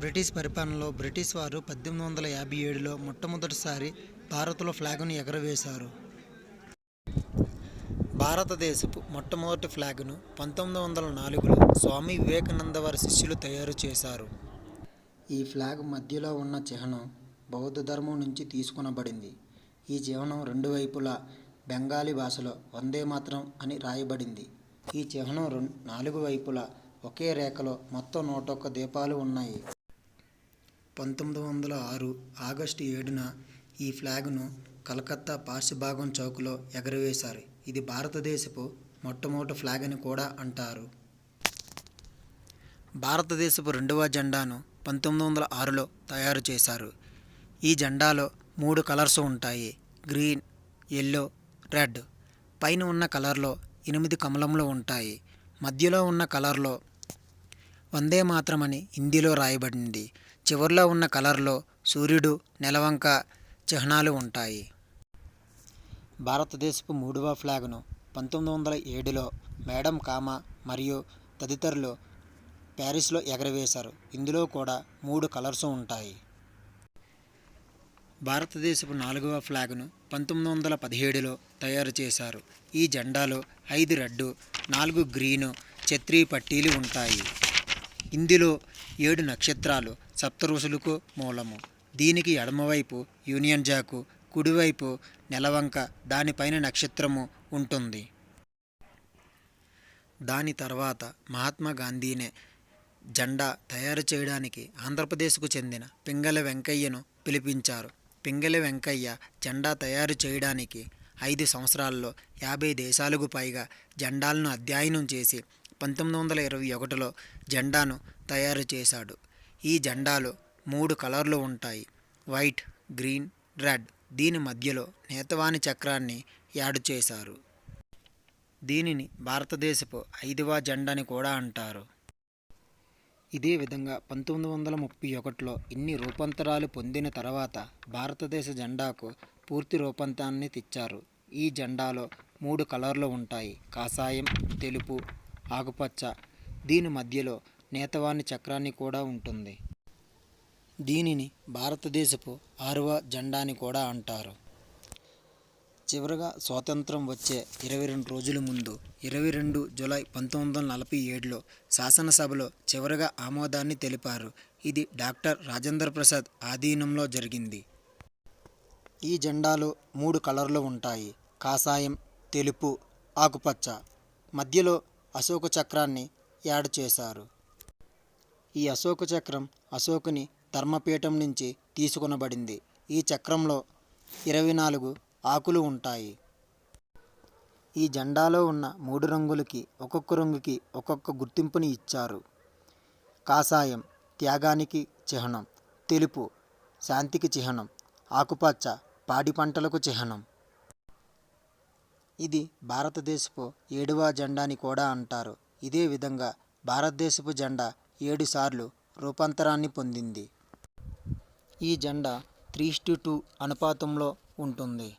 British పరిపాలనలో British వారు పద్దెనిమిది వందల యాభై ఏడులో మొట్టమొదటిసారి భారత్లో ఫ్లాగ్ను ఎగరవేశారు. భారతదేశపు మొట్టమొదటి ఫ్లాగ్ను పంతొమ్మిది వందల నాలుగులో స్వామి వివేకానంద వారి శిష్యులు తయారు చేశారు. ఈ ఫ్లాగ్ మధ్యలో ఉన్న చిహ్నం బౌద్ధ ధర్మం నుంచి తీసుకొనబడింది. ఈ చిహ్నం రెండు వైపులా బెంగాలీ భాషలో వందే మాత్రం అని రాయబడింది. ఈ చిహ్నం రెండు నాలుగు వైపులా ఒకే రేఖలో మొత్తం నూట ఒక్క దీపాలు ఉన్నాయి. పంతొమ్మిది వందల ఆరు ఆగస్టు ఏడున ఈ ఫ్లాగ్ను కలకత్తా పార్శ్వభాగం చౌక్లో ఎగరవేశారు. ఇది భారతదేశపు మొట్టమొదటి ఫ్లాగ్ అని కూడా అంటారు. భారతదేశపు రెండవ జెండాను పంతొమ్మిది వందల ఆరులో తయారు చేశారు. ఈ జెండాలో మూడు కలర్స్ ఉంటాయి. Green yellow red. పైన ఉన్న కలర్లో ఎనిమిది కమలంలో ఉంటాయి. మధ్యలో ఉన్న కలర్లో వందే మాత్రమని హిందీలో రాయబడింది. చివరిలో ఉన్న కలర్లో సూర్యుడు నెలవంక చిహ్నాలు ఉంటాయి. భారతదేశపు మూడవ ఫ్లాగ్ను పంతొమ్మిది వందల ఏడులో మేడం కామా మరియు తదితరులు ప్యారిస్లో ఎగరవేశారు. ఇందులో కూడా మూడు కలర్స్ ఉంటాయి. భారతదేశపు నాలుగవ ఫ్లాగ్ను పంతొమ్మిది వందల పదిహేడులో తయారు చేశారు. ఈ జెండాలో ఐదు రెడ్డు నాలుగు గ్రీను ఛత్రీ పట్టీలు ఉంటాయి. ఇందులో ఏడు నక్షత్రాలు సప్తఋషులకు మూలము. దీనికి ఎడమవైపు యూనియన్ జాకు కుడివైపు నెలవంక దానిపైన నక్షత్రము ఉంటుంది. దాని తర్వాత మహాత్మా గాంధీనే జెండా తయారు చేయడానికి ఆంధ్రప్రదేశ్కు చెందిన పింగళ వెంకయ్యను పిలిపించారు. పింగల వెంకయ్య జెండా తయారు చేయడానికి ఐదు సంవత్సరాల్లో యాభై దేశాలకు పైగా జెండాలను అధ్యయనం చేసి పంతొమ్మిది వందల ఇరవై ఒకటిలో జెండాను తయారు చేశాడు. ఈ జెండాలో మూడు కలర్లు ఉంటాయి. White green red. దీని మధ్యలో నేతవాణి చక్రాన్ని యాడ్ చేశారు. దీనిని భారతదేశపు ఐదవ జెండాని కూడా అంటారు. ఇదే విధంగా పంతొమ్మిది వందల ముప్పై ఒకటిలో ఇన్ని రూపాంతరాలు పొందిన తర్వాత భారతదేశ జెండాకు పూర్తి రూపాంతరాన్ని తెచ్చారు. ఈ జెండాలో మూడు కలర్లు ఉంటాయి. కాషాయం తెలుపు ఆకుపచ్చ. దీని మధ్యలో నేతవాణి చక్రాన్ని కూడా ఉంటుంది. దీనిని భారతదేశపు ఆరవ జెండా అని కూడా అంటారు. చివరగా స్వాతంత్రం వచ్చే ఇరవై రెండు రోజుల ముందు ఇరవై రెండు జులై పంతొమ్మిది వందల నలభై ఏడులో శాసనసభలో చివరగా ఆమోదాన్ని తెలిపారు. ఇది డాక్టర్ రాజేంద్ర ప్రసాద్ ఆధీనంలో జరిగింది. ఈ జెండాలు మూడు కలర్లు ఉంటాయి. కాషాయం తెలుపు ఆకుపచ్చ. మధ్యలో అశోక చక్రాన్ని యాడ్ చేశారు. ఈ అశోక చక్రం అశోకుని ధర్మపీఠం నుంచి తీసుకొనబడింది. ఈ చక్రంలో ఇరవై నాలుగు ఆకులు ఉంటాయి. ఈ జెండాలో ఉన్న మూడు రంగులకి ఒక్కొక్క రంగుకి ఒక్కొక్క గుర్తింపుని ఇచ్చారు. కాషాయం త్యాగానికి చిహ్నం. తెలుపు శాంతికి చిహ్నం. ఆకుపచ్చ పాడి పంటలకు చిహ్నం. ఇది భారతదేశపు ఏడవ జెండాని కూడా అంటారు. ఇదే విధంగా భారతదేశపు జెండా ఏడు సార్లు రూపాంతరాన్ని పొందింది. ఈ జెండా త్రీ టు టూ అనుపాతంలో ఉంటుంది.